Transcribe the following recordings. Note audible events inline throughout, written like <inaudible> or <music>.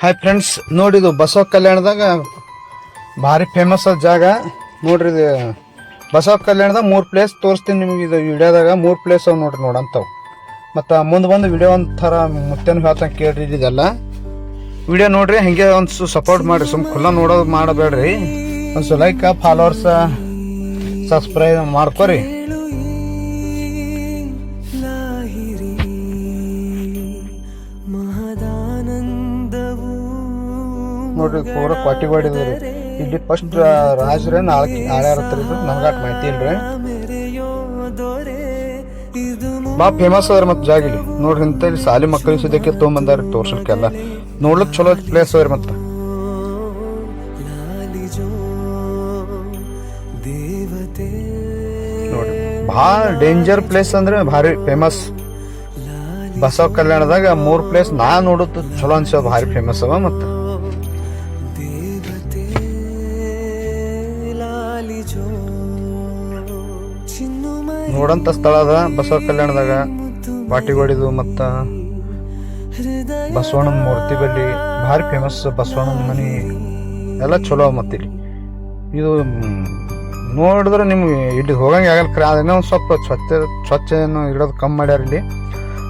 Hi friends ನೋಡಿದು ಬಸವ ಕಲ್ಯಾಣದಾಗ ಭಾರಿ ಫೇಮಸ್ ಜಾಗ. ನೋಡ್ರಿ ಇದು ಬಸವ ಕಲ್ಯಾಣದಾಗ ಮೂರು ಪ್ಲೇಸ್ ತೋರಿಸ್ತೀನಿ ನಿಮಗೆ. ಇದು ವಿಡಿಯೋದಾಗ ಮೂರು ಪ್ಲೇಸ್ ಅವು ನೋಡ್ರಿ, ನೋಡಂತವು. ಮತ್ತು ಮುಂದೆ ಬಂದು ವಿಡಿಯೋ ಒಂಥರ ಮುತ್ತೇನು ಹೇಳ್ತಾನೆ ಕೇಳ್ರಿ ಇದೆಲ್ಲ ವಿಡಿಯೋ ನೋಡ್ರಿ, ಹಂಗೆ ಒಂದು ಸಪೋರ್ಟ್ ಮಾಡಿರಿ, ಸುಮ್ ಖುಲ್ಲ ನೋಡೋದು ಮಾಡಬೇಡ್ರಿ. ಒಂದು ಲೈಕ್ ಫಾಲೋವರ್ಸ ಸಬ್ಸ್ಕ್ರೈಬ್ ಮಾಡ್ಕೊರಿ. ನೋಡ್ರಿ, ಪೂರ ಕ್ವಾಟಿ ಬಾಡಿದ್ರಿ ಇಲ್ಲಿ ಫಸ್ಟ್ ರಾಜ್ರೆ, ನಾಲ್ಕು ಆಳ್ಯಾರತ್ರಿ ಇದು. ಮಾಹಿತಿ ಇಲ್ರಿ. ಭಾಳ ಫೇಮಸ್ ಅದ್ರ ಮತ್ತೆ ಜಾಗ ಇಲ್ಲಿ. ನೋಡ್ರಿ ಇಂಥ ಇಲ್ಲಿ ಸಾಲಿ ಮಕ್ಕಳಿಗೆ ಸುದಕ್ಕೆ ತೊಗೊಂಬಂದಾರ ತೋರ್ಸಲ್ಕೆಲ್ಲ. ನೋಡ್ಲಿಕ್ಕೆ ಚಲೋ ಪ್ಲೇಸ್ ಅದ್ರ ಮತ್ತೆ. ನೋಡ್ರಿ ಭಾಳ ಡೇಂಜರ್ ಪ್ಲೇಸ್ ಅಂದ್ರೆ ಭಾರಿ ಫೇಮಸ್ ಬಸವ ಕಲ್ಯಾಣದಾಗ ಮೂರ್ ಪ್ಲೇಸ್ ನಾ ನೋಡುದು ಚಲೋ ಅನ್ಸೋ ಭಾರಿ ಫೇಮಸ್ ಅವ ಮತ್ತೆ. ನೋಡಂತ ಸ್ಥಳ ಅದ. ಬಸವ ಕಲ್ಯಾಣದಾಗ ಬಾಟಿಗೋಡಿದು ಮತ್ತು ಬಸವಣ್ಣನ ಮೂರ್ತಿ ಬಲ್ಲಿ ಭಾರಿ ಫೇಮಸ್ ಬಸವಣ್ಣನ ಮನೆ ಎಲ್ಲ ಚಲೋ ಅವ ಮತ್ತೆ ಇಲ್ಲಿ ಇದು ನೋಡಿದ್ರೆ ನಿಮ್ಗೆ ಇಲ್ಲಿ ಹೋಗಂಗೆ ಆಗಲ್ಲ ಕ್ರ. ಅದನ್ನ ಒಂದು ಸ್ವಲ್ಪ ಸ್ವಚ್ಛ ಸ್ವಚ್ಛನು ಇಡೋದು ಕಮ್ಮಿ ಮಾಡ್ಯಾರ ಇಲ್ಲಿ.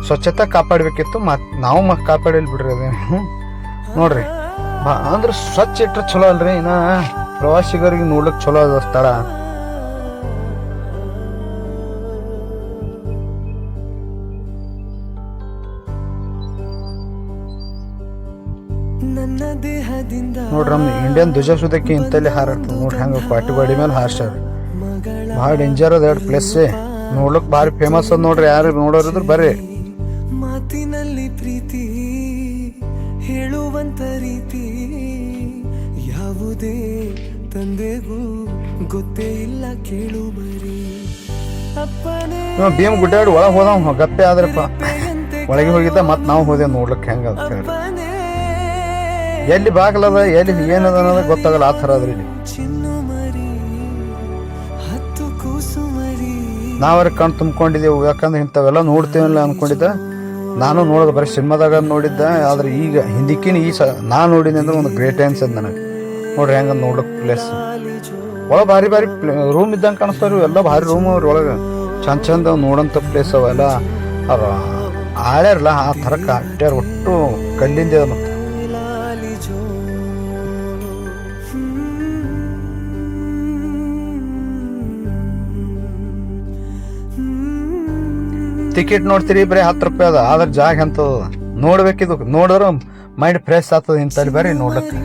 ಸ್ವಚ್ಛತೆ ಕಾಪಾಡಬೇಕಿತ್ತು. ಮತ್ ನಾವು ಮತ್ತೆ ಕಾಪಾಡಿಲ್ಲ ಬಿಡ್ರಿ ಅದೇನು ನೋಡ್ರಿ. ಅಂದ್ರೆ ಸ್ವಚ್ಛ ಇಟ್ರೆ ಚಲೋ ಅಲ್ರಿ. ಇನ್ನ ಪ್ರವಾಸಿಗರಿಗೆ ನೋಡ್ಲಿಕ್ಕೆ ಚಲೋ ಅದ ಸ್ಥಳ. ನೋಡ್ರಿ ನಮ್ಮ ಇಂಡಿಯನ್ ಧ್ವಜ ಸುದಕ್ಕೆ ಇಂತಲ್ಲಿ ಹಾರಾಡ್ತದೆ. ನೋಡ್ರಿ ಹಂಗೆ ಕ್ವಾಟಿ ಗಾಡಿ ಮೇಲೆ ಹಾರ್ಸ್ಯಾರ. ಭಾಳ ಡೇಂಜರ್ ಅದ ಎರಡು ಪ್ಲೇಸ್ ನೋಡ್ಲಿಕ್ಕೆ ಭಾರಿ ಫೇಮಸ್ ಅದ ನೋಡ್ರಿ ಯಾರು ನೋಡೋರಿದ್ರು ಬರ್ರಿ. ಮಾತಿನಲ್ಲಿ ಪ್ರೀತಿ ಹೇಳುವಂತ ರೀತಿ ಯಾವುದೇ ತಂದೆಗೂ ಗೊತ್ತೇ ಇಲ್ಲ ಕೇಳು ಬರಿ. ಅಪ್ಪನೇ ಭೀಮ್ ಗುಡ್ಡಾಡಿ ಒಳಗೆ ಹೋದ ಗಪ್ಪೆ ಆದ್ರಪ್ಪ. ಒಳಗೆ ಹೋಗಿದ್ದ ಮತ್ ನಾವು ಹೋದೆ ನೋಡ್ಲಿಕ್ಕೆ ಹೆಂಗ ಅಂತ ಹೇಳಿ. ಎಲ್ಲಿ ಬಾಗಿಲದ ಎಲ್ಲಿ ಏನದ ಅನ್ನೋದು ಗೊತ್ತಾಗಲ್ಲ, ಆ ಥರ ಅದ್ರಿ ಇಲ್ಲಿ ಚಿನ್ನು ಮರಿ ಹತ್ತು ಕೂಸು ನಾವ್ರ ಕಣ್ ತುಂಬಿಕೊಂಡಿದ್ದೇವೆ ಯಾಕಂದ್ರೆ ಇಂಥವೆಲ್ಲ ನೋಡ್ತೀವಲ್ಲ ಅನ್ಕೊಂಡಿದ್ದ. ನಾನು ನೋಡೋದು ಬರೀ ಸಿನಿಮಾದಾಗ ನೋಡಿದ್ದೆ, ಆದ್ರೆ ಈಗ ಹಿಂದಿಕ್ಕಿನ ಈ ಸ, ನಾ ನೋಡಿದ್ದೆ ಅಂದ್ರೆ ಒಂದು ಗ್ರೇಟ್ ಅನ್ಸದ್ ನನಗೆ. ನೋಡ್ರಿ ಹೆಂಗ ನೋಡೋಕೆ ಪ್ಲೇಸ್ ಒಳ ಭಾರಿ ಭಾರಿ ರೂಮ್ ಇದ್ದಂಗೆ ಕಾಣಿಸ್ತಾರ ಎಲ್ಲ ಭಾರಿ ರೂಮ್ ಅವ್ರ ಒಳಗೆ. ಚಂದ ಚಂದ ನೋಡೋಂಥ ಪ್ಲೇಸ್ ಅವೆಲ್ಲ. ಅವ್ರು ಆಳ್ಯಾರಲ್ಲ, ಆ ಥರ ಕಟ್ಟ್ಯಾರ ಒಟ್ಟು ಕಲ್ಲಿಂದ ಮತ್ತೆ. ಟಿಕೆಟ್ ನೋಡ್ತೀರಿ, ಬರೀ ಹತ್ತು ರೂಪಾಯಿ ಅದ. ಆದ್ರೆ ಜಾಗ ಅಂತ ನೋಡ್ಬೇಕಿದು ನೋಡಿದ್ರ ಮೈಂಡ್ ಫ್ರೆಶ್ ಆಗ್ತದೆ ಇಂಥಲ್ಲಿ ಬರ್ರಿ ನೋಡ್ಲಿಕ್ಕೆ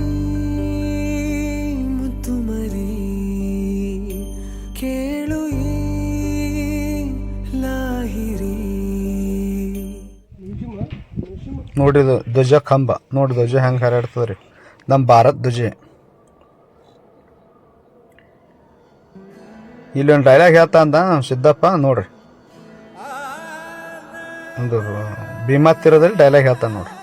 ನೋಡಿದು ಧ್ವಜ ಕಂಬ. ನೋಡಿ ಧ್ವಜ ಹೆಂಗೆ ಹಾರಾಡ್ತದ್ರಿ. ನಮ್ಮ ಭಾರತ್ ಧ್ವಜ. ಇಲ್ಲಿ ಒಂದು ಡೈಲಾಗ್ ಹೇಳ್ತಾ ಅಂದ ಸಿದ್ದಪ್ಪ, ನೋಡ್ರಿ. ಒಂದು ಭೀಮಾತ್ತಿರದಲ್ಲಿ ತೀರದಲ್ಲಿ ಡೈಲಾಗ್ ಹೇಳ್ತಾನೆ ನೋಡ್ರಿ.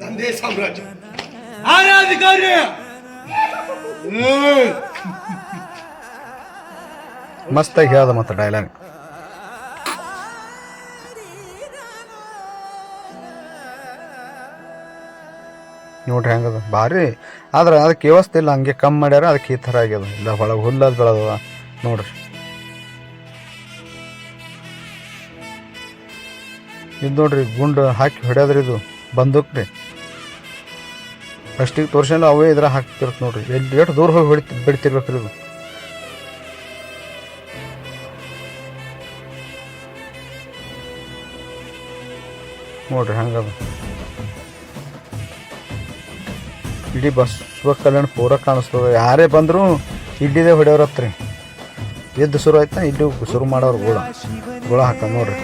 ದಂಧೆ ಸಾಮ್ರಾಜ್ಯ. ಆರಾಧಿಕಾರಿ ಮಸ್ತಾಗಿ ಹೇಳ್ದ ಮತ್ತೆ ಡೈಲಾಗ್ ನೋಡ್ರಿ ಹೆಂಗದ? ಭಾರಿ ಆದ್ರೆ ಅದಕ್ಕೆ ವ್ಯವಸ್ಥೆ ಇಲ್ಲ, ಹಂಗೆ ಕಮ್ಮಿ ಮಾಡ್ಯಾರ, ಅದಕ್ಕೆ ಈ ಥರ ಆಗ್ಯದ. ಇಲ್ಲ ಒಳಗೆ ಹುಲ್ಲದ ಬೆಳೆದದ. ನೋಡ್ರಿ. ಇದು ನೋಡ್ರಿ, ಗುಂಡು ಹಾಕಿ ಹೊಡ್ಯೋದ್ರಿ ಇದು. ಬಂದೂಕ್ ರೀ ಫಸ್ಟಿಗೆ ತೋರ್ಸಲ್ಲ ಅವೇ ಇದ್ರ ಹಾಕ್ತಿರತ್ ನೋಡ್ರಿ. ಎಲ್ಲಿ ಎಷ್ಟು ದೂರ ಹೋಗಿ ಹೊಡಿತಿ ಬಿಡ್ತಿರ್ಬೇಕ್ರಿ ಇದು. ನೋಡ್ರಿ ಹಂಗದ? ಇಡೀ ಬಸವ ಕಲ್ಯಾಣ ಪೂರ ಕಾಣಿಸ್ತದೆ. ಯಾರೇ ಬಂದ್ರು ಇಡ್ಲಿದೆ ಹೊಡೆಯವ್ರತ್ರಿ ಎದ್ದು ಶುರು ಆಯ್ತಾ ಇಡ್ಲಿ ಶುರು ಮಾಡೋರು ಗೋಳ. ಗೋಳ ಹಾಕ ನೋಡ್ರಿ.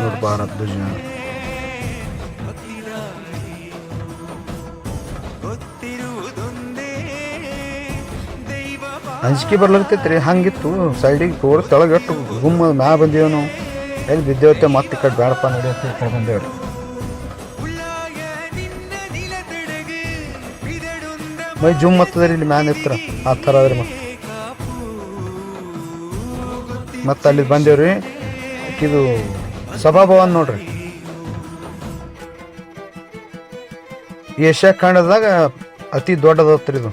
ನೋಡ್ರಿ ಭಾರತ್ ಅಂಜಿಕೆ ಬರ್ಲತ್ತೈತ್ರಿ ಹಂಗಿತ್ತು. ಸೈಡಿಗೆ ಪೂರ ತೆಳಗಟ್ಟು ಗುಮ್ಮ ಮ್ಯಾ ಬಂದೇವನು ಎಲ್ಲಿ ಬಿದ್ದೇವತ್ತೆ ಮತ್ತೆ ಕಡೆ ಬೇಡಪ್ಪ ನಡಿ ಅಂತ ಬಂದೇವ್ರಿ. ಮೈ ಜುಮ್ ಹತ್ತದ್ರಿ ಇಲ್ಲಿ ಮ್ಯಾನ್ ಇರ್ತಾರ. ಆ ಥರ ಅದ್ರಿ ಮತ್ತೆ ಮತ್ತೆ ಅಲ್ಲಿ ಬಂದೇವ್ರಿ. ಇದು ಸಭಾಭವನ್ ನೋಡ್ರಿ. ಏಷ್ಯಾ ಖಂಡದಾಗ ಅತಿ ದೊಡ್ಡದತ್ರಿ ಇದು.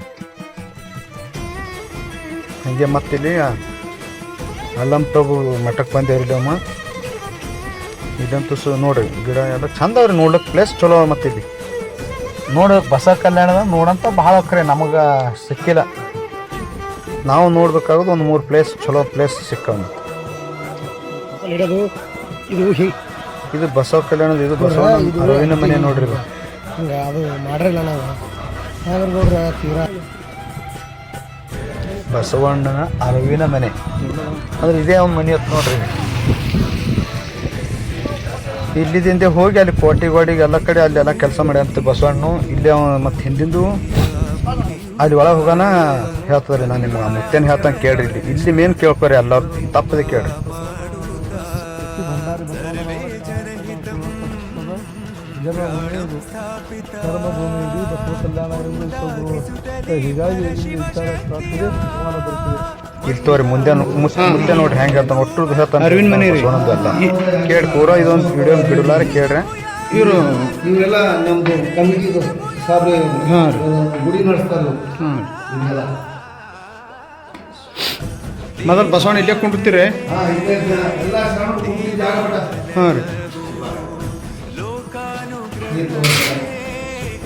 ಹಂಗೆ ಮತ್ತಿಲ್ಲಿ ಅಲ್ಲಂ ಪ್ರಭು ಮಠಕ್ಕೆ ಬಂದೇವ್ರಿ ಅಮ್ಮ ಇದಂತೂ ನೋಡ್ರಿ, ಗಿಡ ಎಲ್ಲ ಚಂದ ಅವ್ರಿ ನೋಡ್ಲಿಕ್ಕೆ ಪ್ಲೇಸ್ ಚಲೋ ಮತ್ತಿಲ್ಲಿ ಮತ್ತೆ ಇಲ್ಲಿ. ನೋಡ ಬಸ ಕಲ್ಯಾಣದ ನೋಡಂತ ಭಾಳ ಕರೆ ನಮಗೆ ಸಿಕ್ಕಿಲ್ಲ. ನಾವು ನೋಡ್ಬೇಕಾಗೋದು ಒಂದು ಮೂರು ಪ್ಲೇಸ್ ಚಲೋ ಪ್ಲೇಸ್ ಸಿಕ್ಕವ ಇದು ಹಿ ಇದು ಬಸವ ಕಲ್ಯಾಣದ ಇದು ಬಸವ ಅರವಿನ ಮನೆ ನೋಡ್ರಿ. ಹಂಗೆ ಅದು ಮಾಡ್ರಿಲ್ಲ ನಾವು. ತೀರಾ. ಬಸವಣ್ಣನ ಅರವಿನ ಮನೆ. ಅಂದ್ರೆ ಇದೇ ಅವ್ನ ಮನೆ ಹತ್ತು ನೋಡ್ರಿ. ಇಲ್ಲಿದಿಂದ ಹೋಗಿ ಅಲ್ಲಿ ಕೋಟಿ ಗೋಡಿಗೆ ಎಲ್ಲ ಕಡೆ ಅಲ್ಲಿ ಎಲ್ಲ ಕೆಲಸ ಮಾಡ್ಯಂತ ಬಸವಣ್ಣ ಇಲ್ಲಿ ಮತ್ತೆ ಹಿಂದಿಂದು. ಅಲ್ಲಿ ಒಳಗೆ ಹೋಗೋಣ ಹೇಳ್ತದ್ರಿ ನಾನು ನಿಮ್ಗೆ. ಮುತ್ತೇನು ಹೇಳ್ತಾನೆ ಕೇಳ್ರಿ ಇಲ್ಲಿ. ಇಲ್ಲಿ ಮೇನ್ ಕೇಳ್ಕೊರಿ ಎಲ್ಲರೂ. ತಪ್ಪದೆ ಕೇಳ್ರಿ. ಧರ್ಮಭೂಮಿ ಇಡೀ ಬಸವ ಕಲ್ಯಾಣ ಹೀಗಾಗಿ ಪ್ರಾರ್ಥನೆ ಸಮಾನ ಇಲ್ಲಿ ಮುಂದೆ ಮುಂದೆ ನೋಡ್ರಿ ಹೆಂಗೆ ಹೇಳ್ತಾನೆ. ಒಟ್ಟು ಹೇಳ್ತಾನೆ. ಅರವಿಂದ್ ಮನೆ ಕೇಳಿ ಪೂರ ಇದೊಂದು ವಿಡಿಯೋ ಬಿಡಲಾರ ಕೇಳ್ರಿ. ಇವರು ಇವರೆಲ್ಲ ನಮ್ದು ಕಮಿಟಿ ಸಾಬ್ರೆ ಗುಡಿ ನಡೆಸ್ತಾರೆ ಇದೆಲ್ಲ ಮೊದಲು ಬಸವಣ್ಣ ಇಲ್ಲೇ ಕುಂಡಿರ್ತೀರಿ ಹಾಂ ರೀ.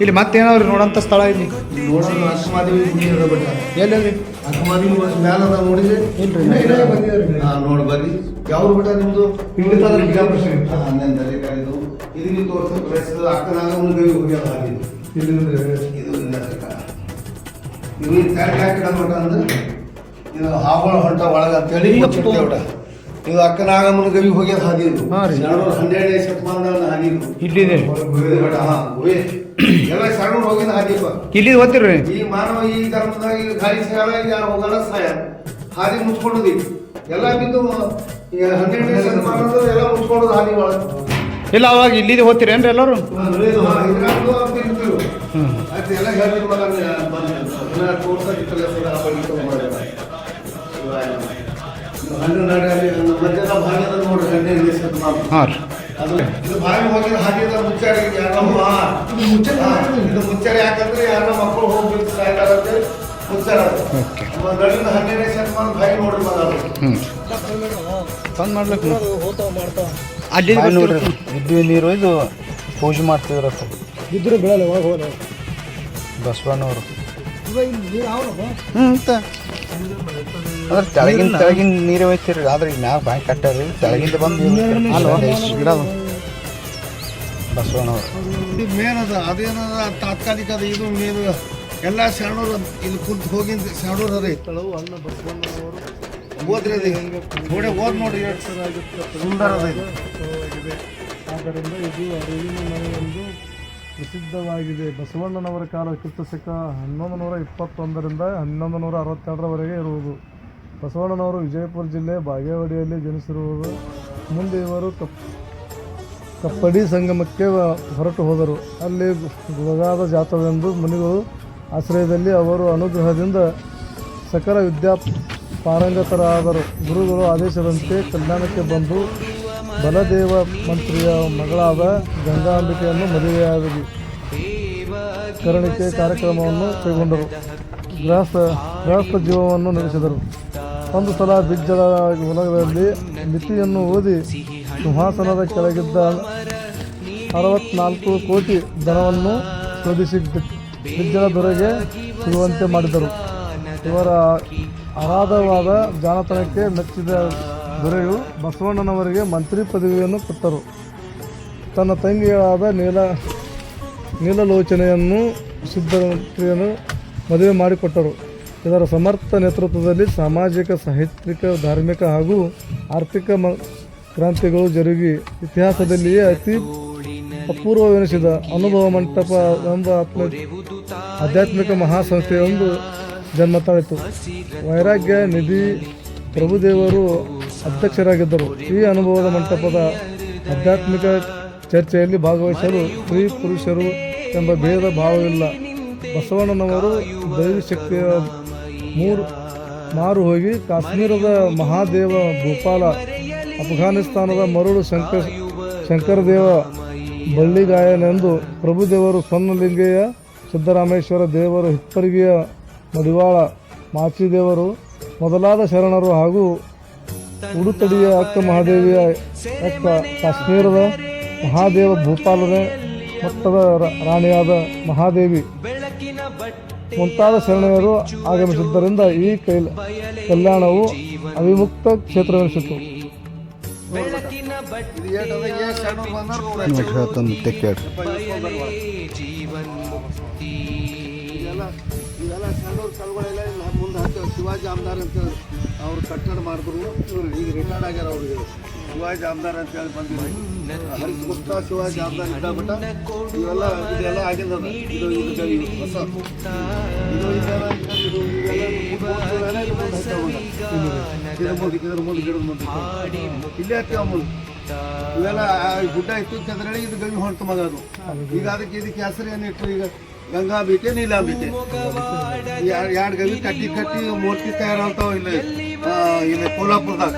ಇಲ್ಲಿ ಮತ್ತೇನಾದ್ರು ನೋಡಂತ ಸ್ಥಳ ಇಲ್ಲಿ ನೋಡೋದು ಅಕ್ಕಮಾದೇವಿ ಗುಡಿ ಅದ ಬಿಟ್ಟ ಎಲ್ಲದ್ರಿ ಅಕ್ಕಮಾದೇವಿ ಮ್ಯಾಲ ಅದ ನೋಡಿದ್ರೆ? ನೋಡಿ ಬರ್ರಿ ಯಾವ ಬಿಟ್ಟ ನಿಮ್ದು? ಬಿಜಾಪುರ ಇದು ತೋರಿಸೋ ಪ್ಲೇಸ್ ಅಕ್ಕನಾಗ ಹೋಗ್ಯಾದ ಇದು. ಇವು ಅಂದ್ರೆ ಇದು ಹೊಂಟ ಒಳಗ ಅಂತೇಳಿ. ಇದು ಅಕ್ಕನಾಗಮ್ಮನ ಗವಿ ಹೋಗ್ಯದ ಹಾದಿ ಇದು. ಹಾ ರೀ. ಶರಣರು ಹನ್ನೆರಡನೇ ಶತಮಾನದ ಹಾದಿ ಇದು. ಇಲ್ಲಿದೆ. ಗುಹೆ ಎಲ್ಲ ಶರಣರು ಹೋಗಿದ ಹಾದಿಪ್ಪ ಇಲ್ಲಿ ಓದ್ತಿರ್ರಿ ಈ ಮಾನವ ಈ ಧರ್ಮದಾಗ ಗಾಳಿ ಯಾರು ಹೋಗಲ್ಲ ಸಾಯ ಹಾದಿ ಮುಚ್ಕೊಂಡದಿ ಎಲ್ಲ ಬಿದ್ದು ಹನ್ನೆರಡನೇ ಶತಮಾನದ ಎಲ್ಲ ಮುಚ್ಕೊಂಡದ ಹಾದಿ ಒಳಗೆ. ಇಲ್ಲ ಅವಾಗ ಇಲ್ಲಿ ಓದ್ತಿರೇನ್ರಿ ಎಲ್ಲರೂ? ಎಲ್ಲ ಹಣ್ಣು ನಾಡಲ್ಲಿ ಮಧ್ಯದ ನೋಡ್ರಿ ಹನ್ನೆರಡನೇ ಶತಮಾನ ಹಾಂ ರೀ. ಇದು ಬಾಯಿ ಹೋಗಿದ ಹಾದಿದ ಮುಚ್ಚಾರಿ ಯಾರಮ್ಮ ಇದು ಮುಚ್ಚಾರಿ ಯಾಕಂದ್ರೆ ಯಾರ ಮಕ್ಕಳು ಹೋಗ್ಬೇಕು ಸಾಯ್ತಾರಂತೆ ಮುಚ್ಚಾರ ಅದು. ನಮ್ಮ ಗಡಿನ ಹನ್ನೆರಡನೇ ಶತಮಾನ ಬಾಯಿ ನೋಡ್ರಿ ಬಂದ್ ಮಾಡ್ಲಿಕ್ಕೆ ಅಲ್ಲಿ ನೀರು ಇದು ಪೂಜೆ ಮಾಡ್ತಿದ್ರತ್ತ ಇದ್ರು ಬೀಳಲ್ಲ ಬಸವಣ್ಣವರು. ಹ್ಞೂ ಅಂತ ಅದ್ರ ತೆಳಗಿನ ತೆಳಗಿನ ನೀರು ಹೋಯ್ತಿರಿ ಆದ್ರೆ ಈಗ ಮ್ಯಾಗ ಬಾಯಿ ಕಟ್ಟರಿ. ತೆಳಗಿಂದ ಬಂದು ಗಿಡ. ಬಸವಣ್ಣವರು. ಇದು ಮೇನ್ ಅದ ಅದೇನದ ತಾತ್ಕಾಲಿಕ ಅದ ಇದು ಮೇನ್ ಎಲ್ಲ ಶರಣರು ಇಲ್ಲಿ ಕುಂತು ಹೋಗಿಂದ ಶರಣರು ಅದ ಸ್ಥಳವು ಅಲ್ಲ ಬಸವಣ್ಣನವರು ಓದ್ರಿ ಅದು ಥೋಡೆ ಓದ್ ಎಷ್ಟು ಸುಂದರ ಆದ್ದರಿಂದ ಇದು. ಅರಿವಿನ ಮನೆಯೆಂದು ಪ್ರಸಿದ್ಧವಾಗಿದೆ. ಬಸವಣ್ಣನವರ ಕಾಲ ಕ್ರಿಸ್ತಶಕ ಹನ್ನೊಂದು ನೂರ ಇಪ್ಪತ್ತೊಂದರಿಂದ ಹನ್ನೊಂದು ನೂರ ಅರವತ್ತೆರಡರವರೆಗೆ ಇರುವುದು. ಬಸವಣ್ಣನವರು ವಿಜಯಪುರ ಜಿಲ್ಲೆ ಬಾಗೇವಾಡಿಯಲ್ಲಿ ಜನಿಸಿರುವುದು. ಮುಂದೆ ಇವರು ಕಪ್, ಕಪ್ಪಡಿ ಸಂಗಮಕ್ಕೆ ಹೊರಟು ಹೋದರು. ಅಲ್ಲಿ ಗೊಗಾದ ಜಾತವೆಂದು ಮುನಿಗಳು ಆಶ್ರಯದಲ್ಲಿ ಅವರು ಅನುಗ್ರಹದಿಂದ ಸಕಲ ವಿದ್ಯಾ ಪಾರಂಗತರಾದರು. ಗುರುಗಳು ಆದೇಶದಂತೆ ಕಲ್ಯಾಣಕ್ಕೆ ಬಂದು ಬಲದೇವ ಮಂತ್ರಿಯ ಮಗಳಾದ ಗಂಗಾಂಬಿಕೆಯನ್ನು ಮದುವೆಯಾಗಿ ಕರಣಿಕೆ ಕಾರ್ಯಕ್ರಮವನ್ನು ಕೈಗೊಂಡರು. ಗೃಹಸ್ಥ ಗೃಹಸ್ಥ ಜೀವವನ್ನು ನಡೆಸಿದರು. ಒಂದು ಸಲ ಬಿಜ್ಜಳ ಹೊಲದಲ್ಲಿ ಮಿತಿಯನ್ನು ಓದಿ ಸಿಂಹಾಸನದ ಕೆಳಗಿದ್ದ ಅರವತ್ನಾಲ್ಕು ಕೋಟಿ ಧನವನ್ನು ಶೋಧಿಸಿ ಬಿಜ್ಜಳ ದೊರೆಗೆ ಸಿಗುವಂತೆ ಮಾಡಿದರು. ಇವರ ಅರಾಧವಾದ ಜಾನತನಕ್ಕೆ ಮೆಚ್ಚಿದ ದೊರೆಯು ಬಸವಣ್ಣನವರಿಗೆ ಮಂತ್ರಿ ಪದವಿಯನ್ನು ಕೊಟ್ಟರು. ತನ್ನ ತಂಗಿಯಾದ ನೀಲ, ನೀಲಲೋಚನೆಯನ್ನು ಸಿದ್ಧಮಂತ್ರಿಯನ್ನು ಮದುವೆ ಮಾಡಿಕೊಟ್ಟರು. ಇದರ ಸಮರ್ಥ ನೇತೃತ್ವದಲ್ಲಿ ಸಾಮಾಜಿಕ, ಸಾಹಿತ್ಯಿಕ, ಧಾರ್ಮಿಕ ಹಾಗೂ ಆರ್ಥಿಕ ಮ, ಕ್ರಾಂತಿಗಳು ಜರುಗಿ ಇತಿಹಾಸದಲ್ಲಿಯೇ ಅತಿ ಅಪೂರ್ವವೆನಿಸಿದ ಅನುಭವ ಮಂಟಪ ಎಂಬ ಆತ್ಮ, ಆಧ್ಯಾತ್ಮಿಕ ಮಹಾಸಂಸ್ಥೆಯೊಂದು ಜನ್ಮ ತಾಳಿತು ವೈರಾಗ್ಯ ನಿಧಿ ಪ್ರಭುದೇವರು ಅಧ್ಯಕ್ಷರಾಗಿದ್ದರು. ಈ ಅನುಭವದ ಮಂಟಪದ ಆಧ್ಯಾತ್ಮಿಕ ಚರ್ಚೆಯಲ್ಲಿ ಭಾಗವಹಿಸಲು ಸ್ತ್ರೀ ಪುರುಷರು ಎಂಬ ಭೇದ ಭಾವವಿಲ್ಲ ಬಸವಣ್ಣನವರು ದೈವಿ ಶಕ್ತಿಯ ಮೂರು ಮಾರು ಹೋಗಿ ಕಾಶ್ಮೀರದ ಮಹಾದೇವ ಭೂಪಾಲ, ಅಫ್ಘಾನಿಸ್ತಾನದ ಮರುಳು ಶಂಕರ್, ಶಂಕರದೇವ ಬಳ್ಳಿಗಾಯನೆಂದು ಪ್ರಭುದೇವರು ಸ್ವರ್ಣಲಿಂಗಯ್ಯ ಸಿದ್ದರಾಮೇಶ್ವರ ದೇವರು ಹಿಪ್ಪರಿಗೆಯ ಮಡಿವಾಳ, ಮಾಚಿದೇವರು ಮೊದಲಾದ ಶರಣರು ಹಾಗೂ ಉಡುತಡಿಯ ಅಕ್ಕ ಮಹಾದೇವಿಯ ಅಕ್ಕ ಕಾಶ್ಮೀರದ ಮಹಾದೇವ ಭೂಪಾಲದ ಮಟ್ಟದ ರಾಣಿಯಾದ ಮಹಾದೇವಿ ಮುಂತಾದ ಶರಣೆಯರು ಆಗಮಿಸಿದ್ದರಿಂದ ಈ ಕೈಲ ಕಲ್ಯಾಣವು ಅವಿಮುಕ್ತ ಕ್ಷೇತ್ರವೆನಿಸಿತು. ನೋಡ್ರಿ ಶಿವಾಜಿ ಆಮ್ದಾರ್ ಅಂತ ಅವ್ರು ಕಟ್ಟಡ ಮಾಡಿದ್ರು. ಇವರು ಈಗ ರಿಟೈರ್ಡ್ ಆಗ್ಯಾರ ಅವ್ರಿಗೆ. ಶಿವಾಜಿ ಆಮ್ದಾರ್ ಅಂತ ಹೇಳಿ ಹರಿಗುಪ್ತ ಶಿವಾಜಿ ಆಮ್ದಾರ್ ಇದ್ದಾಗ್ಬಿಟ್ಟ ಇವೆಲ್ಲ ಇದೆಲ್ಲ ಇದು ಹೊಸ. ಗಿಡ ಇಲ್ಲೇ ಅಮ್ಮ ಇವೆಲ್ಲ ಗುಡ್ಡ ಇತ್ತು ಚಂದ್ರಳಿ ಇದು ಗವಿ ಹೊಂಟು ಮಗ ಅದು. ಈಗ ಅದಕ್ಕೆ ಇದಕ್ಕೆ ಹೆಸರು ಏನಿಟ್ಟು ಈಗ? ಗಂಗಾ ಬೀಟೆ ನೀಲಾ ಬೀಟೆ ಎರಡು ಗವಿ ಕಟ್ಟಿ ಕಟ್ಟಿ ಮೂರ್ತಿ ತಯಾರಾಗ್ತಾವ ಇಲ್ಲಿ. ಇಲ್ಲಿ ಕೋಲ್ಹಾಪುರದಾಗ.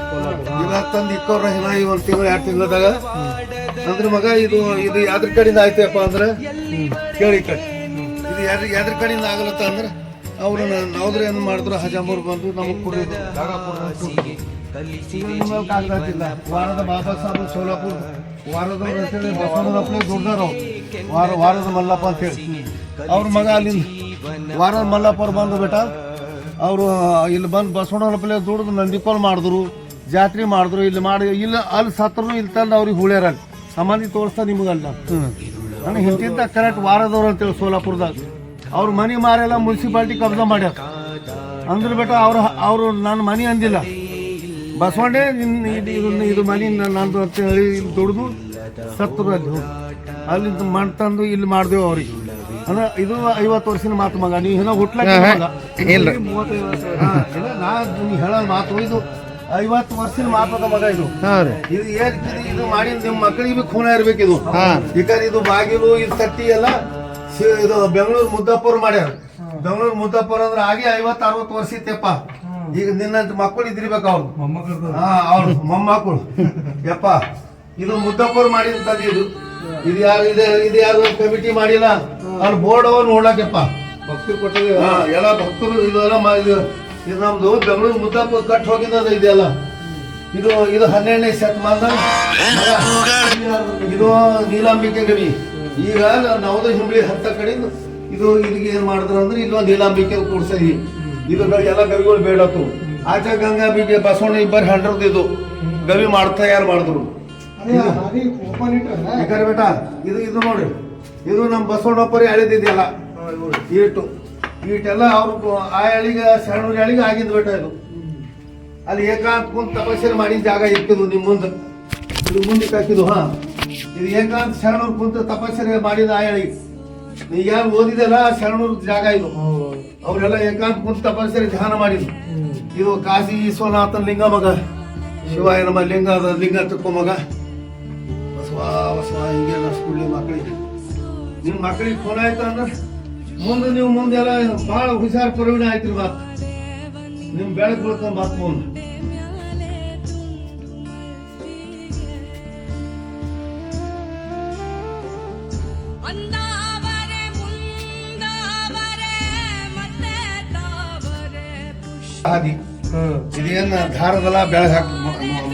ಇಲ್ಲ ತಂದು ಇಕ್ಕವ್ರ ಇಲ್ಲ ಈ ಒಂದು ತಿಂಗಳು, ಎರಡು ತಿಂಗಳದಾಗ. ಅಂದ್ರೆ ಮಗ, ಇದು ಇದು ಯಾವ್ದ್ರ ಕಡೆಯಿಂದ ಆಯ್ತಪ್ಪ ಅಂದ್ರೆ? ಕೇಳಿ ಕಡೆ ಇದು ಯಾರ ಯಾವ್ದ್ರ ಕಡೆಯಿಂದ ಆಗಲತ್ತ ಅಂದ್ರೆ? ಅವ್ರು ನಾವ್ದ್ರ ಏನು ಮಾಡಿದ್ರು? ಹಜಾಮೂರ್ ಬಂದು ನಮಗೆ ಕೊಡೋದು ವಾರದ ಬಾಬಾ ಸಾಹೇಬ್ ಸೋಲಾಪುರ. ವಾರದ ಅಂತೇಳಿ ಬಸವಣ್ಣನಪ್ಪನೇ ದುಡ್ದಾರ ವಾರ ವಾರದ ಮಲ್ಲಪ್ಪ ಅಂತ ಹೇಳಿ. ಅವ್ರ ಮಗ ಅಲ್ಲಿಂದ ವಾರದ ಮಲ್ಲಪ್ಪ ಅವ್ರು ಬಂದು ಬೇಟ. ಅವರು ಇಲ್ಲಿ ಬಂದು ಬಸವಣ್ಣನಪ್ಪಲೆ ದುಡ್ದು ನಂದಿಕೋಲ್ ಮಾಡಿದ್ರು, ಜಾತ್ರೆ ಮಾಡಿದ್ರು, ಇಲ್ಲಿ ಮಾಡಿ, ಇಲ್ಲಿ, ಅಲ್ಲಿ ಸತ್ರು ಇಲ್ಲಿ ತಂದು ಅವ್ರಿಗೆ ಹುಳ್ಯಾರ ಸಮಾಧಿ ತೋರಿಸ್ತಾ ನಿಮಗೆ ನಿಮಗಲ್ಲ ನನಗೆ ಹಿಂದಿಂದ ಕರೆಕ್ಟ್ ವಾರದವ್ರು ಅಂತೇಳಿ ಸೋಲಾಪುರದಾಗ. ಅವ್ರ ಮನೆ ಮಾರೆಲ್ಲ ಮುನ್ಸಿಪಾಲ್ಟಿ ಕಬ್ಜಾ ಮಾಡ್ಯಾರ. ಅಂದ್ರೆ ಬೇಟ ಅವರು ಅವರು ನನ್ನ ಮನೆ ಅಂದಿಲ್ಲ. ಬಸವಣ್ಣೆ ಇದು ಮನೆ ನಂದು ಅಂತ ಹೇಳಿ ದುಡ್ದು ಸತ್ರು ಅಲ್ಲಿ. ಅಲ್ಲಿಂದ ಮಣ್ಣು ತಂದು ಇಲ್ಲಿ ಮಾಡ್ದೇವು ಅವ್ರಿಗೆ. ಅಂದ್ರೆ ಇದು ಐವತ್ತು ವರ್ಷದ ಮಾತು ಮಗ ನೀವು ಏನೋ ಹುಟ್ಲಕ್ಕ ಮಗ. ಇಲ್ಲ. ಮೂವತ್ತೈದು ವರ್ಷ ಹಾ, ಇಲ್ಲ ನಾ ನಿಮ್ಗೆ ಹೇಳೋ ಮಾತು ಇದು ಐವತ್ತು ವರ್ಷದ ಮಾತದ ಮಗ ಇದು. ಹಾಂ ರೀ. ಇದು ಏನ್ ಇದು- ಇದು ಮಾಡಿ ನಿಮ್ಮ ಮಕ್ಕಳಿಗೆ ಬಿ ಖೂನ ಇರ್ಬೇಕು ಇದು. ಹಾ. ಯಾಕಂದ್ರೆ ಇದು ಬಾಗಿಲು ಇದು ತಟ್ಟಿ ಎಲ್ಲ ಇದು ಬೆಂಗಳೂರು ಮುದ್ದಾಪುರ್ ಮಾಡ್ಯಾರ. ಬೆಂಗಳೂರು ಮುದ್ದಾಪುರ ಅಂದ್ರೆ ಆಗಿ ಐವತ್ತು ಅರವತ್ತು ವರ್ಷ ಇತ್ತಪ್ಪ. ಈಗ ನಿನ್ನಂತ ಮಕ್ಕಳು ಇದ್ರಿಬೇಕು ಅವ್ರು. ಹಾ ಅವ್ರು ಮೊಮ್ಮಕ್ಕಳು. ಯಪ್ಪ ಇದು ಮುದ್ದಾಪುರ ಮಾಡಿದಂತದ್ದು ತಂದೆ ಇದು. ಇದು ಯಾರು ಇದೆ ಇದು ಯಾರು ಕಮಿಟಿ ಮಾಡಿಲ್ಲ? ಅವ್ರು ಬೋರ್ಡ್ ಅವ ನೋಡ್ಲಾಕಪ್ಪ ಭಕ್ತರು ಕೊಟ್ಟಿದೆ. ಎಲ್ಲ ಭಕ್ತರು ಇದೆಲ್ಲ ಮಾ- ಇದು ನಮ್ದು ಬೆಂಗಳೂರು ಮುದ್ದಾಪುರ ಕಟ್ ಹೋಗಿದ್ದ ಇದೆಲ್ಲ ಇದು ಇದು ಹನ್ನೆರಡನೇ ಶತಮಾನದ ಇದು ನೀಲಾಂಬಿಕೆ ಗವಿ ಈಗ ನಾವು ಹಿಂಬಳಿ ಹತ್ತ ಕಡೆ ಇದು ಇದಕ್ಕೆ ಏನ್ ಮಾಡಿದ್ರು ಅಂದ್ರೆ ಇಲ್ಲೊಂದು ನೀಲಾಂಬಿಕೆ ಕೂಡ್ಸಿ. ಇದು ಎಲ್ಲ ಗವಿಗಳು ಬೇಡತ್ತು ಆಚೆ ಗಂಗಾಂಬಿಕೆ ಬಸವಣ್ಣ ಇಬ್ಬರು ಹಂಡ್ರದ್ ಇದು. ಗವಿ ಮಾಡ್ತಾ ಯಾರು ಮಾಡಿದ್ರು? ಬೇಟ ಇದು ಇದು ನೋಡಿ. ಇದು ನಮ್ಮ ಬಸವಣ್ಣಪ್ಪರಿ ಅಳಿದಿದೆಯಲ್ಲ. ಈಟು. ಈಟೆಲ್ಲ ಅವ್ರು ಆ ಹಳಿಗ ಶರಣೂರು ಹಳಿಗೆ ಆಗಿದ್ದು ಬೇಟ ಇದು. ಅಲ್ಲಿ ಏಕಾಂತ ಕುಂತ ತಪಸ್ಸೆ ಮಾಡಿ ಜಾಗ ಇಕ್ಕಿದು ನಿಮ್ಮ ಮುಂದೆ. ಇದು ಮುಂದೆ ಹಾಕಿದ್ದು ಹಾ. ಇದು ಏಕಾಂತ ಶರಣೂರು ಕುಂತ ತಪಸ್ಸೆ ಮಾಡಿದ ಆ ಹಳಿ ನೀ ಯಾರು ಓದಿದೆಲ್ಲ ಶರಣೂರು ಜಾಗ ಇದು. ಅವರೆಲ್ಲ ಏಕಾಂತ ಕುಂತ ತಪಸ್ಸಿನ ಧ್ಯಾನ ಮಾಡಿದ್ರು ಇದು ಕಾಶಿ ವಿಶ್ವನಾಥನ ಲಿಂಗ ಮಗ. ಶಿವಾಯ ನಮ್ಮ ಲಿಂಗ ಲಿಂಗ ತಕ್ಕೋ ಮಗ. ಬಸವ ಬಸವ ಹಿಂಗೆ ನಡ್ಸ್ಕೊಡ್ಲಿ ಮಕ್ಕಳಿಗೆ. ನಿಮ್ಮ ಮಕ್ಕಳಿಗೆ ಫೋನ್ ಆಯ್ತು ಅಂದ್ರೆ? ಮುಂದೆ ನೀವು ಮುಂದೆಲ್ಲ ಭಾಳ ಹುಷಾರು ಪರಿವಣೆ ಆಯ್ತು ಮಾತು ನಿಮ್ಮ ಬೆಳಕು ಬೀಳ್ತಾವ ಮಾತು ಮುಂದೆ ಒಂದಾವರೆ ಮುಂದಾವರೆ ಮತ್ತೆ ತಾವರೆ ಪುಷ್ಪ. ಹಾದಿ ಇದೇನ ಧಾರದಲ್ಲ ಬೆಳಗ್ಗೆ ಹಾಕಿ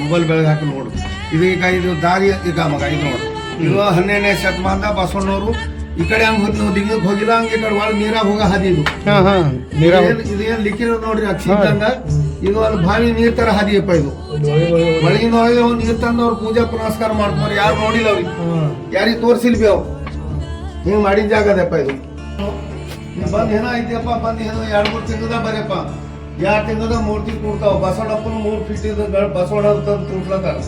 ಮೊಬೈಲ್ ಬೆಳಗ್ಗೆ ಹಾಕಿ ನೋಡು ಇದು ಈಗ ಇದು ದಾರಿ ಈಗ ಮಗ ಇದು ಇವ ಇದು ಹನ್ನೆರಡನೇ ಶತಮಾನದ ಬಸವಣ್ಣವರು ಈ ಕಡೆ ಹಂಗ ಹೋಗಿ ನೀವು ಹೋಗಿಲ್ಲ ಹಂಗೆ ಈ ಕಡೆ ಒಳಗೆ ನೀರಾಗ ಹೋಗ ಹಾದಿ ಇದು ಇದೇನ್- ಇದೇನ್ ಲಿಕ್ಕಿರೋ ನೋಡ್ರಿ ಅಕ್ಷಿದ್ದಂಗ ಇದು ಒಂದು ಬಾವಿ ನೀರ್ ತರ ಹಾದಿಯಪ್ಪ ಇದು. ಒಳಗಿನ ಒಳಗೆ ನೀರ್ ತಂದು ಅವ್ರು ಪೂಜಾ ಪುನಸ್ಕಾರ ಮಾಡ್ತಾರೆ ಯಾರು ನೋಡಿಲ್ಲ ಅವ್ರಿಗೆ. ಯಾರಿಗೆ ತೋರಿಸಿಲ್ ಬಿ ಅವ್ರು. ಹಿಂಗ್ ಮಾಡಿದ ಜಾಗ ಅದಪ್ಪ ಇದು. ಬಂದ್ ಏನೋ ಐತಿಯಪ್ಪ ಬಂದ್ ಏನೋ ಎರಡು ಮೂರು ತಿಂಗದ ಬರೆಯಪ್ಪ. ಎರಡು ತಿಂಗದ ಮೂರ್ತಿ ಕೂಡ್ತಾವ. ಬಸವಣ್ಣಪ್ಪನ ಮೂರು ಫೀಟ್ ಬಸವಣ್ಣ ಅಂತ ಕೂಡ್ಲತ್ತಾರ.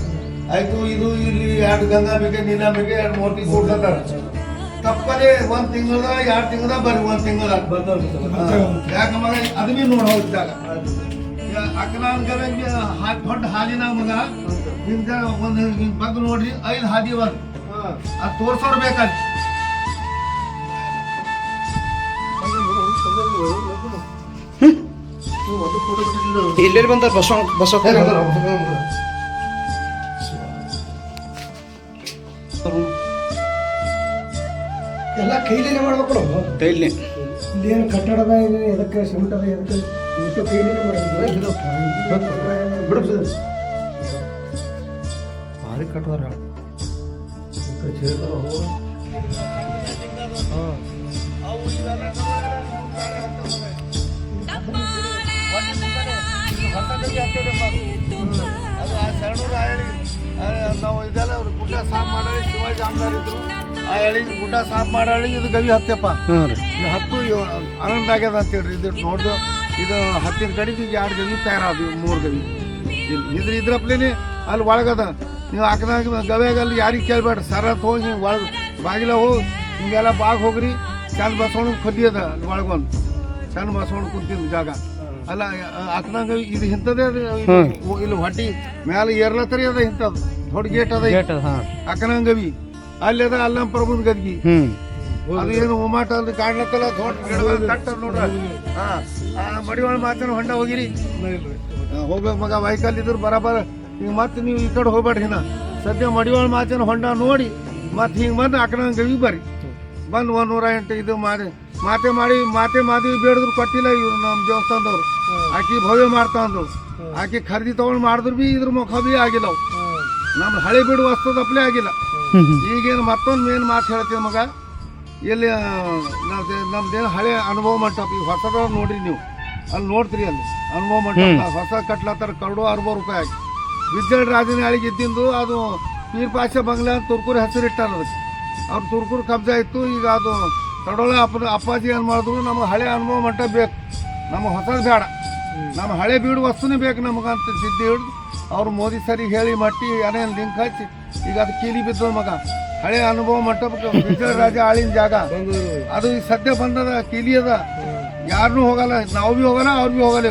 ಆಯ್ತು ಇದು ಇಲ್ಲಿ ಎರಡು ಗಂಗಾ ಬೇಕೆ ನೀಲಾಂಬಿಕೆ ಎರಡು ಮೂರ್ತಿ ಕೂಡ್ಸತ್ತಾರ ತಪ್ಪದೇ ಒಂದ್ ತಿಂಗಳದ ಎರಡು ತಿಂಗಳದ ಬರೀ ಒಂದ್ ತಿಂಗಳ ಯಾಕ ಮಗ ಅದು ಬಿ ನೋಡ್ ಹೋಗ್ತಾಗ ಅಕ್ಕನ ದೊಡ್ಡ ಹಾಲಿನ ಮಗ ಹಿಂಗ ಒಂದ್ ಬಂದು ನೋಡ್ರಿ ಐದು ಹಾದಿ ಒಂದ್ ಅದು ತೋರ್ಸೋರ್ ಬೇಕಾದ್. ಎಲ್ಲೆಲ್ಲಿ ಬಂದಾರ ಬಸ್ ಬಸವ ಕೈಲೇನೆ ಮಾಡ್ಬೇಕು ಕೈಲಿ ಇಲ್ಲಿ ಏನು ಕಟ್ಟಡದ ಇದೆ ಎದಕ್ಕೆ ಸಿಮೆಂಟ್ ಅದ ಎದಕ್ಕೆ ಇಷ್ಟು ಕೈಲೇನೆ ಮಾಡಿದ್ರು? ಬಿಡು ಭಾರಿ ಕಟ್ಟದಾರ. ನಾವು ಇದೆಲ್ಲ ಅವ್ರು ಶಿವಾಜಿ ಆಮದಾರ್ ಇದ್ರು. ಆ ಹೇಳಿ ಗುಡ್ಡ ಸಾಫ್ ಮಾಡಿ ಇದು ಗವಿ ಹತ್ತಪ್ಪ. ಹ್ಞೂ ರೀ. ಇದು ಹತ್ತು ಇವ್ ಆನಂದ ಆಗ್ಯದ ಅಂತ ಹೇಳ್ರಿ ಇದು ನೋಡ್ದು ಇದು ಹತ್ತಿನ ಕಡೆಗೆ ಈಗ ಎರಡು ಗವಿ ತಯಾರಾದ ಮೂರು ಗವಿ. ಇದ್- ಇದ್ರ ಇದ್ರಪ್ಲೇನೆ ಅಲ್ಲಿ ಒಳಗದ. ನೀವು ಹಾಕಿದಾಗ ಗವ್ಯಾಗ ಅಲ್ಲಿ ಯಾರಿಗೆ ಕೇಳ್ಬೇಡ್ರಿ ಸರತ್ ಹೋಗಿ ಒಳಗೆ ಬಾಗಿಲ ಹೋಗಿ ಹಿಂಗೆಲ್ಲ ಬಾಗ್ ಹೋಗ್ರಿ. ಚಂದ ಬಸವಣ್ಣ ಖುದ್ದಿ ಅದ ಅಲ್ಲಿ ಒಳಗೊಂದು ಚಂದ ಬಸವಣ್ಣ ಕುಂತಿದ್ದ ಜಾಗ. ಅಲ್ಲ ಹಾಕಿದಾಗ ಇದು ಇಂಥದ್ದೇ ಅದು ಇಲ್ಲಿ ಹೊಟ್ಟಿ ಮ್ಯಾಲೆ ಏರ್ಲತ್ತರಿ ಅದ ಇಂಥದ್ದು ದೊಡ್ಡ ಗೇಟ್ ಅದ ಗೇಟ್ ಅಕ್ಕನಂಗವಿ ಅಲ್ಲಿ ಪ್ರಭುನ್ ಗದ್ಗಿ. ಹ್ಞೂ ಅದು ಏನು ಉಮಾಟ ಅದು ಕಾಣ್ಲತ್ತಲ್ಲ ದೊಡ್ಡ ಗಿಡಗಳು ತಟ್ಟ ನೋಡ್ರ? ಆ ಮಡಿವಾಳ ಮಾತನ ಹೊಂಡ ಹೋಗಿರಿ. ಹೋಗ್ಬೇಕು ಮಗ ವೈಕಲ್ ಇದ್ರ ಬರಬರ. ಈಗ ಮತ್ತೆ ನೀವು ಈ ಕಡೆ ಹೋಗ್ಬೇಡ್ರಿ ನಾ ಸದ್ಯ ಮಡಿವಾಳ ಮಾತನ ಹೊಂಡ ನೋಡಿ ಮತ್ತೆ ಹಿಂಗೆ ಬಂದು ಅಕ್ಕನ ಗವಿ ಬರ್ರಿ ಬಂದು ಒಂದ್ ನೂರ ಎಂಟು ಇದು ಮಾಡಿ ಮಾತೆ ಮಾಡಿ ಮಾತೆ ಮಾದಿ ಬೇಡದ್ರು ಕೊಟ್ಟಿಲ್ಲ ಇವ್ರು ನಮ್ಮ ದೇವಸ್ಥಾನದವ್ರು. ಆಕಿ ಭವ್ಯ ಮಾಡ್ತಾ ಅಂದ್ರು. ಆಕಿ ಖರೀದಿ ತಗೊಂಡು ಮಾಡಿದ್ರು ಬಿ ಇದ್ರ ಮುಖ ಬಿ ಆಗಿಲ್ಲ ನಮ್ಮ ಹಳೆ ಬಿಡು ವಸ್ತುದಪ್ಲೇ ಆಗಿಲ್ಲ. ಈಗೇನು ಮತ್ತೊಂದು ಮೇನ್ ಮಾತು ಹೇಳ್ತೀವಿ ಮಗ. ಇಲ್ಲಿ ನಾವು ನಮ್ದೇನು ಹಳೆ ಅನುಭವ ಮಂಟಪ ಈಗ ಹೊಸದ ನೋಡ್ರಿ ನೀವು. ಅಲ್ಲಿ ನೋಡ್ತೀರಿ ಅಲ್ಲಿ ಅನುಭವ ಮಂಟಪ. ಹೊಸ ಕಟ್ಲತ್ತಾರ ಕರಡು ಅರವತ್ತು ರೂಪಾಯಿ ಆಗಿ ವಿದ್ಯಾಳ ರಾಜನ ಆಳಿಗೆ ಇದ್ದಿಂದು ಅದು ಪೀರ್ ಪಾಶ ಬಂಗ್ಲೆ ಅಂತ ತುರ್ಕೂರು ಹೆಸರಿಟ್ಟಾರ ಅದಕ್ಕೆ. ಅವ್ರು ತುರ್ಕೂರು ಕಬ್ಜಾ ಇತ್ತು ಈಗ ಅದು ಕಡೋಳ ಅಪ್ಪ ಅಪ್ಪಾಜಿ ಏನು ಮಾಡಿದ್ರು ನಮಗೆ ಹಳೆ ಅನುಭವ ಮಂಟಪ ಬೇಕು. ನಮಗೆ ಹೊಸದು ಬೇಡ. ನಮ್ಮ ಹಳೆ ಬೀಡು ವಸ್ತುನೇ ಬೇಕು ನಮಗಂತ ಸಿದ್ಧಿ ಹಿಡಿದು ಅವ್ರು ಮೋದಿ ಸರಿ ಹೇಳಿ ಮಟ್ಟಿ ಏನೇನು ಲಿಂಕ್ ಹಚ್ಚಿ ಈಗ ಅದು ಕೀಲಿ ಬಿದ್ದು ಮಗ. ಹಳೆ ಅನುಭವ ಮಂಟಪಕ್ಕೆ ವಿಜಯ ರಾಜ ಆಳಿನ ಜಾಗ. ಅದು ಈಗ ಸದ್ಯ ಬಂದದ ಕೀಲಿ ಅದ. ಯಾರನ್ನೂ ಹೋಗಲ್ಲ ನಾವು ಭೀ ಹೋಗಲ್ಲ ಅವ್ರು ಭೀ ಹೋಗಲ್ಲ.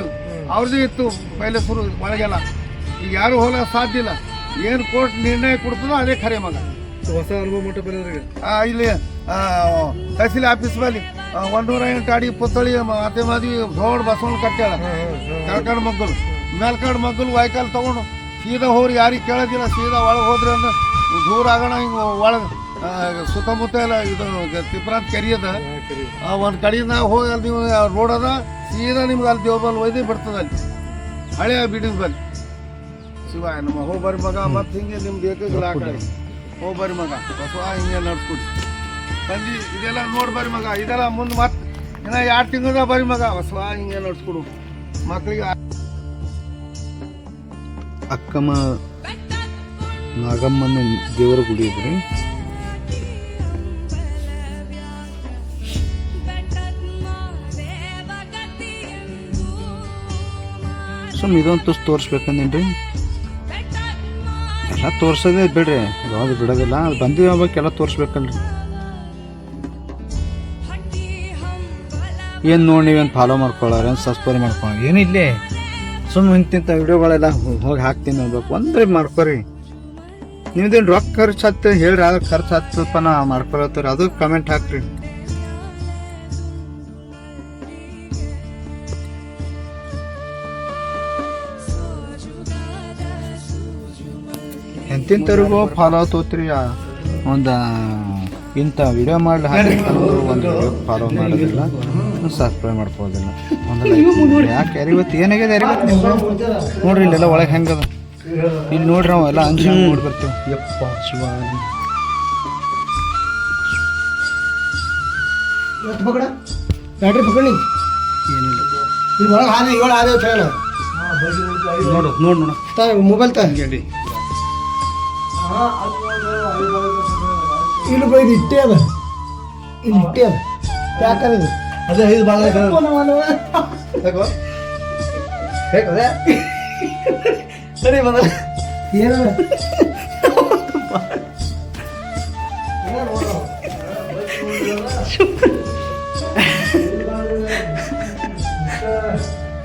ಅವ್ರದ್ದು ಇತ್ತು ಪೈಲೆ ಸುರು ಒಳಗೆಲ್ಲ. ಈಗ ಯಾರು ಹೋಗಲ್ಲ ಸಾಧ್ಯ ಇಲ್ಲ. ಏನು ಕೋರ್ಟ್ ನಿರ್ಣಯ ಕೊಡ್ತದೋ ಅದೇ ಖರೆ ಮಗ. ಹೊಸ ಅನುಭವ ಮಟ್ಟ ಇಲ್ಲಿ ತಹಸೀಲ್ ಆಫೀಸ್ ಬಲ್ಲಿ ಒಂದೂರ ಎಂಟು ಅಡಿ ಪುತ್ತಳಿ ಮಾತೆ ಮಾದಿ ದೊಡ್ಡ ಬಸವಣ್ಣ ಕಟ್ಟಾಳ ಕರ್ಕೊಂಡು ಮಗ್ಗಲು. ಮೇಲ್ಕಂಡ್ ಮಗ್ಗಲು ವೈಕಲ್ ತಗೊಂಡು ಸೀದಾ ಹೋಗ್ರಿ ಯಾರಿಗೆ ಕೇಳೋದಿಲ್ಲ ಸೀದಾ ಒಳಗೆ ಹೋದ್ರೆ ಅಂದ್ರೆ ದೂರ ಆಗೋಣ ಹಿಂಗೆ ಒಳಗೆ ಸುತ್ತಮುತ್ತ ಎಲ್ಲ ಇದು ತಿಪ್ರಾಂತ್ ಕೆರಿಯದ ಒಂದು ಆ, ಒಂದ್ ಕಡೆಯಿಂದ ಹೋಗಿ ಅಲ್ಲಿ ನೀವು ರೋಡ್ ಅದ ಸೀದಾ ನಿಮ್ಗೆ ಅಲ್ಲಿ ದೇವಬಲ್ ಒಯ್ದೇ ಬಿಡ್ತದೆ ಅಲ್ಲಿ. ಹಳೆಯ ಬಿಡಿದ ಬಲ್ಲಿ. ಶಿವ ನಮ್ಮ ಹೋಗಿ ಬರ್ರಿ ಮಗ ಮತ್ತೆ ಹಿಂಗೆ ನಿಮ್ದು ಬೇಕಾಗಿಲ್ಲ ಆ ಕಡೆ ಹೋಗಿ ಬರ್ರಿ ಮಗ ಬಸವ ಹಿಂಗೆ ನಡ್ಸ್ಕೊಡಿ. ತಂದಿ ಇದೆಲ್ಲ ನೋಡಿ ಬರಿ ಮಗ ಇದೆಲ್ಲ ಮುಂದೆ ಮತ್ತೆ ಇನ್ನ ಎರಡು ತಿಂಗಳದ ಬರಿ ಮಗ ಬಸವ ಹಿಂಗೆ ನಡ್ಸ್ಕೊಡು. ಮಕ್ಳಿಗೆ ಅಕ್ಕಮ್ಮ ನಾಗಮ್ಮನ ದೇವರ ಗುಡಿ ಇದ್ರಿ ಸುಮ್ ಇದೊಂದು ತುಸ್ ತೋರಿಸ್ಬೇಕಂದೇನ್ರಿ ಎಲ್ಲ ತೋರ್ಸೋದೇ ಬಿಡ್ರಿ, ಯಾವ್ದು ಬಿಡೋದಿಲ್ಲ. ಅದು ಬಂದಿ ಯಾವಾಗ ಎಲ್ಲ ತೋರಿಸ್ಬೇಕಲ್ರಿ. ಏನು ನೋಡಿ ನೀವೇನು ಫಾಲೋ ಮಾಡ್ಕೊಳ್ಳೋರು, ಏನು ಸಬ್ಸ್ಕ್ರೈಬ್ ಮಾಡ್ಕೊಳ್ಳೋ ಏನು ಇಲ್ಲೇ ಸುಮ್ಮನೆ ಇಂತಿಂಥ ವಿಡಿಯೋಗಳೆಲ್ಲ ಹೋಗಿ ಹಾಕ್ತೀನಿ ಅನ್ಬೇಕು ಅಂದ್ರೆ ಮಾಡ್ಕೊರಿ. ನಿಮ್ದೇನು ರೊಕ್ಕ ಖರ್ಚು ಹತ್ತು ಹೇಳ್ರಿ ಅದ್ರ ಖರ್ಚು ಹತ್ತಪ್ಪ ನಾ ಮಾಡ್ಕೊಳತ್ತೀರಿ ಅದು ಕಮೆಂಟ್ ಹಾಕ್ರಿ. ಎಂತಿಂತರಿಗೂ ಫಾಲೋ ತೋತ್ರಿ <laughs> ಒಂದು ಇಂಥ ವಿಡಿಯೋ ಮಾಡಲಿ ಹಾಕಿ ಒಂದು ಫಾಲೋ ಮಾಡೋದಿಲ್ಲ. ಸಬ್ಸ್ಕ್ರೈಬ್ ಮಾಡ್ಕೋದಿಲ್ಲ ಯಾಕೆ ಇವತ್ತು ಏನಾಗಿದೆ ಅರಿವತ್ತು ನಿಮ್ಗೆ ನೋಡ್ರಿ ಇಲ್ಲೆಲ್ಲ ಒಳಗೆ ಹೆಂಗದ ಇಲ್ಲಿ ನೋಡ್ರಿ ನಾವು ಎಲ್ಲ ಅಂಜಿ ನೋಡಿ ಬರ್ತೀವಿ. ಯಪ್ಪ ಶಿವ ಇವತ್ತು ಪಕಡ? ಬ್ಯಾಟ್ರಿ ಪಕಡಿ ಏನಿಲ್ಲ. ಇಲ್ಲಿ ಒಳಗೆ ಹಾದಿ ಏಳು ಹಾದಿ ನೋಡು ನೋಡು ನೋಡು. ತಾ ಮೊಬೈಲ್ ತಾ? ಹೇಳಿ ಇಲ್ಲಿ ಬೈದು ಇಟ್ಟೆ ಅದ. ಇಲ್ಲಿ ಇಟ್ಟೆ ಅದ. ಯಾಕಂದ್ರೆ ಇದು ಅದೇ ಐದು ಭಾಗ ಸರಿ ಬಂದ ಏನದ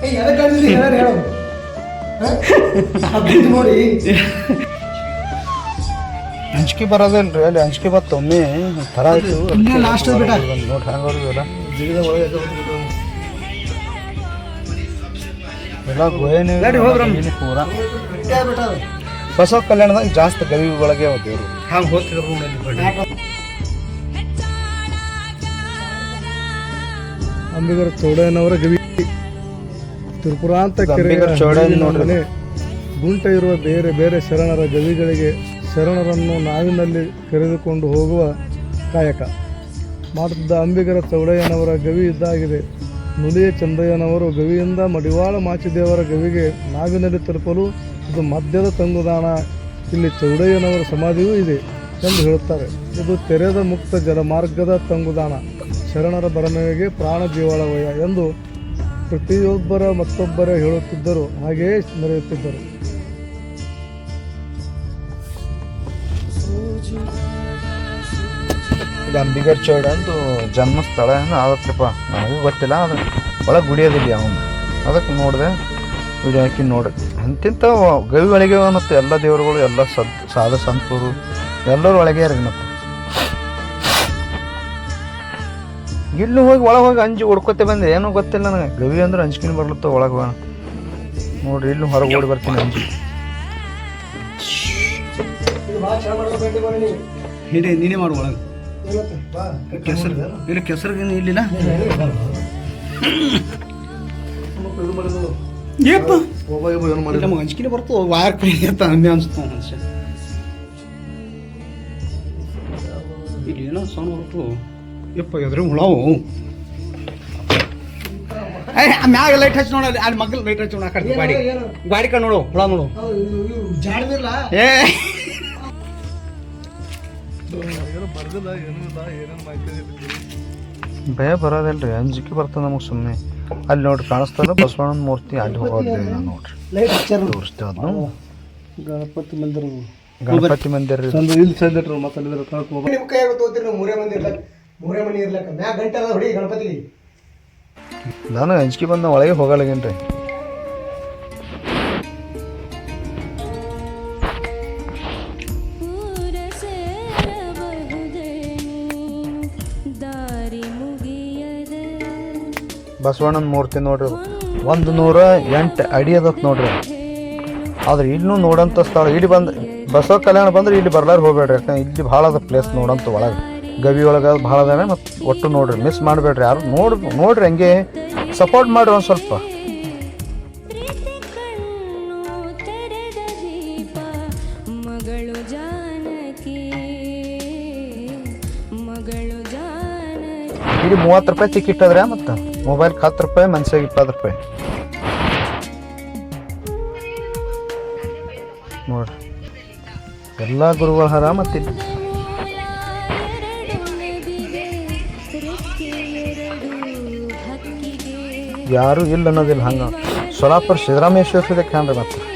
ಏಯ್ ಎದಕ್ಕೆ ಕಾಣಿಸ್ಲಿ ಏನಾರು ಹೇಳು ಅದ್ಭುತ ನೋಡಿ ಅಂಜಿಕೆ ಬರೋದಿಲ್ರಿ ಅಲ್ಲಿ ಹಂಚಿಕೆ ಬತ್ತು ಒಮ್ಮೆ ಥರ ಆಯ್ತು. ಅದ್ ಬಿಡ. ನೋಡಿ ಹಂಗವ್ರಿಗೆಲ್ಲ ಎಲ್ಲ ಗೋಯನೇ ಪೂರ. ಬಸವ ಕಲ್ಯಾಣದಾಗ ಜಾಸ್ತಿ ಗವಿ ಒಳಗೆ ದೇವ್ರು. ಹಂಗೆ ಹೋಗ್ತಿದ್ರು ಅಂಬಿಗರ ಚೌಡಯ್ಯನವರ ಗವಿ. ತ್ರಿಪುರಾಂತ ಚೌಡಯ್ಯನ ಹಳ್ಳಿನ ನೋಡ್ರಿ. ಗುಂಟ ಇರುವ ಬೇರೆ ಬೇರೆ ಶರಣರ ಗವಿಗಳಿಗೆ ಶರಣರನ್ನು ನಾವಿನಲ್ಲಿ ಕರೆದುಕೊಂಡು ಹೋಗುವ ಕಾಯಕ. ಮಾಡುತ್ತಿದ್ದ ಅಂಬಿಗರ ಚೌಡಯ್ಯನವರ ಗವಿ ಇದ್ದಾಗಿದೆ. ನುಲಿಯ ಚಂದಯ್ಯನವರು ಗವಿಯಿಂದ ಮಡಿವಾಳ ಮಾಚಿದೇವರ ಗವಿಗೆ ನಾವಿನಲ್ಲಿ ತಲುಪಲು ಇದು ಮಧ್ಯದ ತಂಗುದಾಣ. ಇಲ್ಲಿ ಚೌಡಯ್ಯನವರ ಸಮಾಧಿಯೂ ಇದೆ ಎಂದು ಹೇಳುತ್ತಾರೆ. ಇದು ತೆರೆದ ಮುಕ್ತ ಜಲಮಾರ್ಗದ ತಂಗುದಾಣ. ಶರಣರ ಬರಮೆಗೆ ಪ್ರಾಣ ಜೀವಾಳವಯ್ಯ ಎಂದು ಪ್ರತಿಯೊಬ್ಬರ ಮತ್ತೊಬ್ಬರ ಹೇಳುತ್ತಿದ್ದರು. ಹಾಗೆಯೇ ಮೆರೆಯುತ್ತಿದ್ದರು ಇದು ಅಂಬಿಗರ್ ಚೌಡ ಅಂದು ಜನ್ಮಸ್ಥಳ ಏನೋ ಆಗತ್ತಪ್ಪ ನನಗೂ ಗೊತ್ತಿಲ್ಲ ಅದು ಒಳಗೆ ಗುಡಿಯೋದಿಲ್ಲ ಅವನು. ಅದಕ್ಕೆ ನೋಡಿದೆ ವಿಡಿಯೋ ಹಾಕಿ ನೋಡಿ ಅಂತಿಂತ ಗವಿ ಒಳಗೆ ಮತ್ತು ಎಲ್ಲ ದೇವರುಗಳು, ಎಲ್ಲ ಸದ್, ಸಾಧ ಸಂತರು, ಎಲ್ಲರೂ ಒಳಗೆ ರೀ ಮತ್ತು. ಇಲ್ಲಿ ಹೋಗಿ ಒಳಗೆ ಹೋಗಿ ಅಂಜಿ ಹೊಡ್ಕೊತೆ ಬಂದೆ. ಏನೂ ಗೊತ್ತಿಲ್ಲ ನನಗೆ. ಗವಿ ಅಂದ್ರೆ ಅಂಜಿಕಿನ ಬರ್ಲತ್ತ ಒಳಗೆ ನೋಡ್ರಿ ಇಲ್ಲಿ ಹೊರಗೆ ಓಡಿ ಬರ್ತೀನಿ ಅಂಜಿ. ಇದು ಭೇಟಿ ಮಾಡಿ ಹಿಡಿ ನೀನೇ ಮಾಡು ಒಳಗೆ? ಬಾ. ಕೆಸರು. ಇಲ್ಲ ಕೆಸರಿಗೆ ಇಲ್ಲಿಲ್ಲ ಏಪ್ಪ? ನಮಗೆ ಅಂತ ಅಂದೆ ಅನ್ಸ್ತು ಮನುಷ್ಯ ಇಲ್ಲಿ ಏನೋ ಯಪ್ಪ ಎದ್ರ ಹುಳವು ಏ ಮ್ಯಾಗ ಲೈಟ್ ಹಚ್ಚಿ ನೋಡ ಅಲ್ಲಿ ಮಕ್ಕಳು ಲೈಟ್ ಹಚ್ಚಿ ನೋಡ ಗಾಡಿ. ಏನು? ಗಾಡಿ ಕಣ್ಣು ನೋಡು ಹುಳ ನೋಡು. ಏ ಭಯ ಬರೋದಿಲ್ರಿ ಅಂಜಿಕೆ ಬರ್ತದೆ ನಮಗೆ ಸುಮ್ಮನೆ ಅಲ್ಲಿ ನೋಡ್ರಿ ಕಾಣಿಸ್ತದ ಬಸವಣ್ಣನ ಮೂರ್ತಿ ಅಲ್ಲಿ ಹೋಗೋದ್ರಿ ನೋಡ್ರಿ. ತೋರಿಸ್ತೇವೆ ಅದನ್ನು. ಗಣಪತಿ ಮಂದಿರ. ಗಣಪತಿ ಮಂದಿರ ಇಲ್ಲಿ ಸಂದಿಟ್ರು ಮತ್ತೆ ಅಲ್ಲಿ ಕಳ್ಕೊ ನಿಮ್ಮ ಕೈ ತೋತಿರಿ ನಾವು ಮೂರೇ ಮಂದಿ ಇರ್ಲಕ್ಕ ಮೂರೇ ಮನಿ ಇರ್ಲಕ್ಕ ಮ್ಯಾಗ ಗಂಟೆ ಅದ ಹೊಡಿ ಗಣಪತಿ ನಾನು ಅಂಜಿಕೆ ಬಂದ ಒಳಗೆ ಹೋಗಲಾಗೇನ್ರಿ. ಬಸವಣ್ಣನ ಮೂರ್ತಿ ನೋಡ್ರಿ ಅದು. ಒಂದು ನೂರ ಎಂಟು ಅಡಿ ಅದಕ್ಕೆ ನೋಡ್ರಿ ಆದ್ರೆ ಇನ್ನೂ ನೋಡಂತ ಸ್ಥಳ, ಇಲ್ಲಿ ಬಂದು ಬಸವ ಕಲ್ಯಾಣ ಬಂದ್ರೆ ಇಲ್ಲಿ ಬರ್ಲಾರ ಹೋಗ್ಬೇಡ್ರಿ. ಯಾಕಂದ್ರೆ ಇಲ್ಲಿ ಭಾಳ ಅದ ಪ್ಲೇಸ್ ನೋಡಂತ ಒಳಗೆ. ಗವಿ ಒಳಗೆ ಭಾಳ ಅದಾವೆ ಮತ್ತು ಒಟ್ಟು ನೋಡ್ರಿ ಮಿಸ್ ಮಾಡಬೇಡ್ರಿ ಯಾರು. ನೋಡ್, ನೋಡ್ರಿ ಹಂಗೆ ಸಪೋರ್ಟ್ ಮಾಡ್ರಿ ಒಂದು ಸ್ವಲ್ಪ. ಇಲ್ಲಿ ಮೂವತ್ತು ರೂಪಾಯಿ ಟಿಕೆಟ್ ಅದ್ರೆ ಮತ್ತು? ಮೊಬೈಲ್ಗೆ ಹತ್ತು ರೂಪಾಯಿ, ಮನ್ಸಿಗೆ ಇಪ್ಪತ್ತು ರೂಪಾಯಿ. ನೋಡ್ರಿ ಎಲ್ಲ ಗುರುಗಳ ಹರ ಮತ್ತು ಯಾರೂ ಇಲ್ಲ ಅನ್ನೋದಿಲ್ಲ ಹಂಗೆ. ಸೊಲಾಪುರ ಸಿದ್ದರಾಮೇಶ್ವರ ಮತ್ತೆ.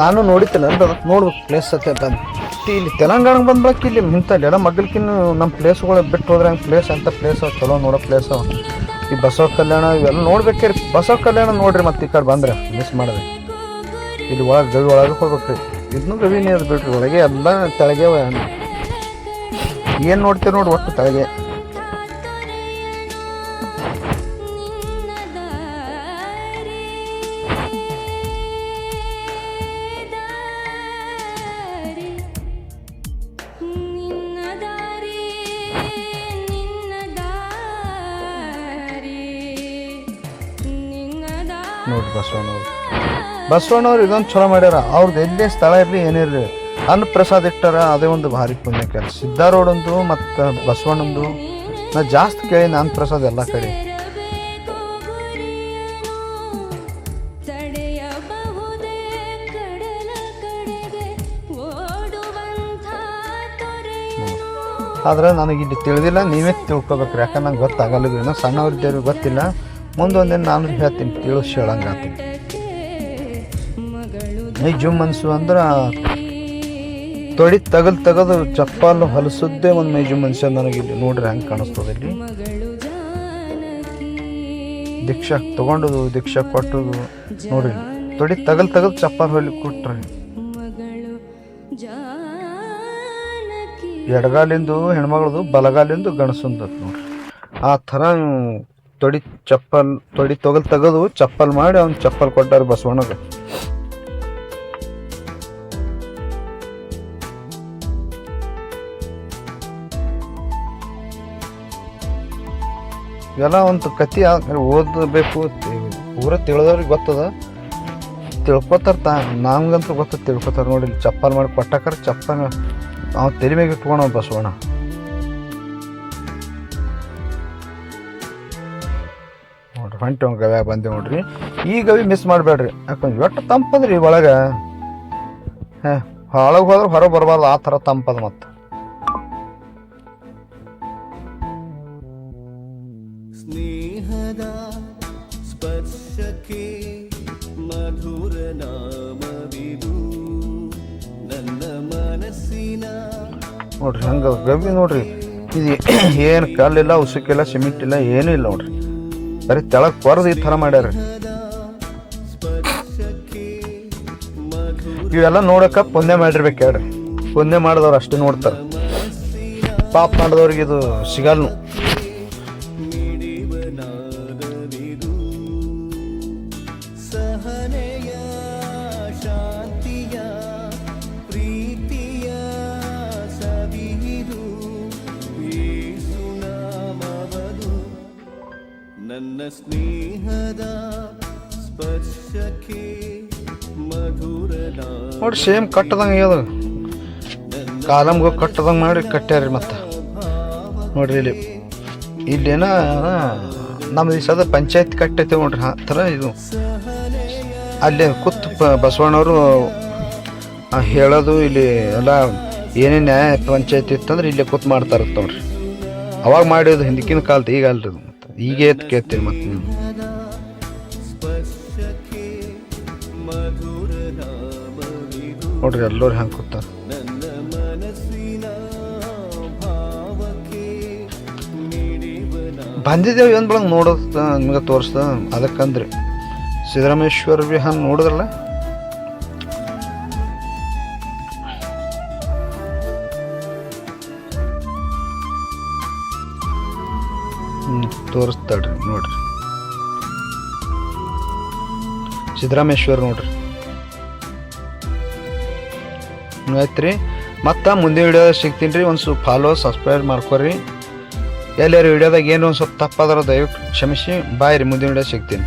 ನಾನು ನೋಡಿದ್ದಿಲ್ಲ ಅಂದ್ರೆ ನೋಡ್ಬೇಕು ಪ್ಲೇಸ್ ಅಂತ. ಇಲ್ಲಿ ತೆಲಂಗಾಣಕ್ಕೆ ಬಂದ್ಬೇಕು ಇಲ್ಲಿ ಮಿಂತ ಎಲ್ಲ ಮಗ್ಗಲ್ಕಿನ್ನು ನಮ್ಮ ಪ್ಲೇಸ್ಗಳು ಬಿಟ್ಟು ಹೋದ್ರೆ ಹಂಗೆ ಪ್ಲೇಸ್ ಅಂತ ಪ್ಲೇಸ್ ಅವ? ಚಲೋ ನೋಡೋ ಪ್ಲೇಸ್ ಅವ. ಈ ಬಸವ ಕಲ್ಯಾಣ, ಇವೆಲ್ಲ ನೋಡ್ಬೇಕ್ರಿ ಬಸವ ಕಲ್ಯಾಣ ನೋಡ್ರಿ ಮತ್ತೆ ಈ ಕಡೆ ಬಂದ್ರೆ ಮಿಸ್ ಮಾಡಿದೆ. ಇಲ್ಲಿ ಒಳಗೆ ಗವಿ ಒಳಗೆ ಹೋಗ್ಬೇಕ್ರಿ. ಇದನ್ನು ಗವಿನೇ ಅದು ಬಿಡ್ರಿ, ಒಳಗೆ ಎಲ್ಲ ತೆಳಗೆ ಏನು ನೋಡ್ತೀರಿ ನೋಡಿ ಒಟ್ಟು ತೆಳಗೆ. ಬಸವಣ್ಣವ್ರು ಇದೊಂದು ಚಲೋ ಮಾಡ್ಯಾರ. ಅವ್ರದ್ದು ಎಲ್ಲೇ ಸ್ಥಳ ಇರಲಿ ಏನಿರಲಿ ಅನ್ನಪ್ರಸಾದ್ ಇಟ್ಟಾರ, ಅದೇ ಒಂದು ಭಾರಿ ಪುಣ್ಯ ಕೆಲಸ. ಸಿದ್ಧಾರೋಡೊಂದು ಮತ್ತು ಬಸವಣ್ಣಂದು ನಾ ಜಾಸ್ತಿ ಕೇಳೀನಿ ಅನ್ನಪ್ರಸಾದ್ ಎಲ್ಲ ಕಡೆ. ಆದ್ರೆ ನನಗೆ ಇಲ್ಲಿ ತಿಳಿದಿಲ್ಲ, ನೀವೇ ತಿಳ್ಕೊಬೇಕು ಯಾಕಂದ್ರೆ ನಂಗೆ ಗೊತ್ತಾಗಲ್ಲ ಇನ್ನೂ ಸಣ್ಣವ್ರಿದ್ದೇವ್ರಿಗೆ ಗೊತ್ತಿಲ್ಲ. ಮುಂದೊಂದಿನ ನಾನು ಹೇಳ್ತೀನಿ ತಿಳಿಸ್ ಹೇಳಂಗಾತೀನಿ ಈ ಜುಮ್ ಅಂದ್ರೆ ತೊಡಿ ತಗಲ್ ತಗದು ಚಪ್ಪಲ್ ಹೊಲಸದ್ದೇ ಒಂದು ಮೈ ಜುಮ್ ಅನ್ಸ ನನಗೆ ಇಲ್ಲಿ ನೋಡ್ರಿ ಹೆಂಗೆ ಕಾಣಿಸ್ತದೆ ಇಲ್ಲಿ. ದೀಕ್ಷಾ ತಗೊಂಡುದು, ದೀಕ್ಷಾ ಕೊಟ್ಟದು. ನೋಡ್ರಿ. ತೊಡಿ ತಗಲ್ ತಗದು ಚಪ್ಪಲ್ ಹೊಲಿ ಕೊಟ್ರಿ. ಎಡಗಾಲಿಂದು ಹೆಣ್ಮಗಳದು, ಬಲಗಾಲಿಂದು ಗಣಸಂದು ನೋಡ್ರಿ. ಆ ಥರ ತೊಡಿ ಚಪ್ಪಲ್, ತೊಡಿ ತೊಗಲ್ ತೆಗೆದು ಚಪ್ಪಲ್ ಮಾಡಿ ಅವ್ನು ಚಪ್ಪಲ್ ಕೊಟ್ಟಾರೆ ಬಸವಣ್ಣಗೆ. ಇವೆಲ್ಲ ಒಂದು ಕತಿ ಓದಬೇಕು ಪೂರ ತಿಳಿದವ್ರಿಗೆ ಗೊತ್ತದ. ತಿಳ್ಕೊತಾರ ತಾ ನಮ್ಗಂತೂ ಗೊತ್ತದ ತಿಳ್ಕೊತಾರ ನೋಡಿ ಚಪ್ಪಲ್ ಮಾಡಿ ಕೊಟ್ಟಾಕರ ಚಪ್ಪಲ್ ಅವ್ನು ತೆರಿಮೆಗೆ ಮ್ಯಾಗ ಬಸವಣ್ಣ. ನೋಡ್ರಿ, ಹೊಂಟಿ ಒಂದು ಗವ್ಯಾಗ ಬಂದೆ ನೋಡ್ರಿ. ಈ ಗವಿ ಮಿಸ್ ಮಾಡಬೇಡ್ರಿ. ಯಾಕಂದ್ರೆ ಎಷ್ಟು ತಂಪದ್ರಿ ಒಳಗೆ. ಹಾಂ, ಒಳಗೆ ಹೋದ್ರೆ ಹೊರಗೆ ಬರಬಾರ್ದು, ಆ ಥರ ತಂಪದ ಮತ್ತೆ. ನೋಡ್ರಿ, ಹಂಗೆ ಗವಿ ನೋಡ್ರಿ, ಇದು ಏನು ಕಲ್ಲಿಲ್ಲ, ಉಸುಕಿಲ್ಲ, ಸಿಮೆಂಟ್ ಇಲ್ಲ, ಏನೂ ಇಲ್ಲ ನೋಡ್ರಿ. ಬರೀ ತೆಳಗೆ ಕೊರದು ಈ ಥರ ಮಾಡ್ಯಾರ ಇವೆಲ್ಲ ನೋಡೋಕೆ ಪುಣ್ಯ ಮಾಡಿರ್ಬೇಕು ಹೇಳ್ರಿ. ಪುಣ್ಯ ಮಾಡಿದವ್ರು ಅಷ್ಟೇ ನೋಡ್ತಾರೆ. ಪಾಪ ಮಾಡಿದವ್ರಿಗೆ ಇದು ಸಿಗಲ್ಲ ಸೇಮ್ ಕಟ್ಟದಂಗೆ ಅದು ಕಾಲಮ್ಗೆ ಕಟ್ಟದಂಗೆ ಮಾಡಿ ಕಟ್ಟ್ಯಾರ್ರಿ ಮತ್ತೆ. ನೋಡ್ರಿ ಇಲ್ಲಿ. ಇಲ್ಲೇನ ನಮ್ಮ ಸದ ಪಂಚಾಯತ್ ಕಟ್ಟೈತೆ ನೋಡ್ರಿ, ಆ ಥರ ಇದು. ಅಲ್ಲಿ ಕುತ್ ಬಸವಣ್ಣವರು ಹೇಳೋದು ಇಲ್ಲಿ ಎಲ್ಲ ಏನೇ ನ್ಯಾಯ ಪಂಚಾಯತ್ ಇತ್ತಂದ್ರೆ ಇಲ್ಲೇ ಕೂತ್ ಮಾಡ್ತಾರ ನೋಡ್ರಿ. ಅವಾಗ ಮಾಡಿದ್ದು ಹಿಂದಿಕ್ಕಿನ ಕಾಲದ ಈಗ ಅಲ್ರಿ ಅದು ಈಗ ಕೇಳ್ತೀರಿ ಮತ್ತೆ ನೀವು. ನೋಡ್ರಿ ಎಲ್ಲರೂ ಹೆಂಗೆ ಕೂತಾರ. ಬಂದಿದ್ದೇವೆ ಏನು ಬೆಳಗ್ಗೆ ನೋಡೋದು ನಿಮಗೆ ತೋರಿಸ್ದ? ಅದಕ್ಕಂದ್ರಿ ಸಿದ್ದರಾಮೇಶ್ವರ ವಿಹಾನ್ ನೋಡಿದ್ರಲ್ಲ? ಹ್ಞೂ ತೋರಿಸ್ತಾಳ್ರಿ ನೋಡ್ರಿ. ಸಿದ್ದರಾಮೇಶ್ವರ್ ನೋಡ್ರಿ. ಆಯ್ತು ರೀ ಮತ್ತು ಮುಂದೆ ವಿಡಿಯೋದಾಗ ಸಿಗ್ತೀನಿ ರೀ. ಒಂದು ಸ್ವಲ್ಪ ಫಾಲೋ ಸಬ್ಸ್ಕ್ರೈಬ್ ಮಾಡ್ಕೊರಿ. ಎಲ್ಲರೂ ವಿಡಿಯೋದಾಗ ಏನು ಒಂದು ಸ್ವಲ್ಪ ತಪ್ಪಾದ್ರೆ ದಯವಿಟ್ಟು ಕ್ಷಮಿಸಿ. ಬಾಯ್ ರೀ, ಮುಂದಿನ ವಿಡಿಯೋ ಸಿಗ್ತೀನಿ.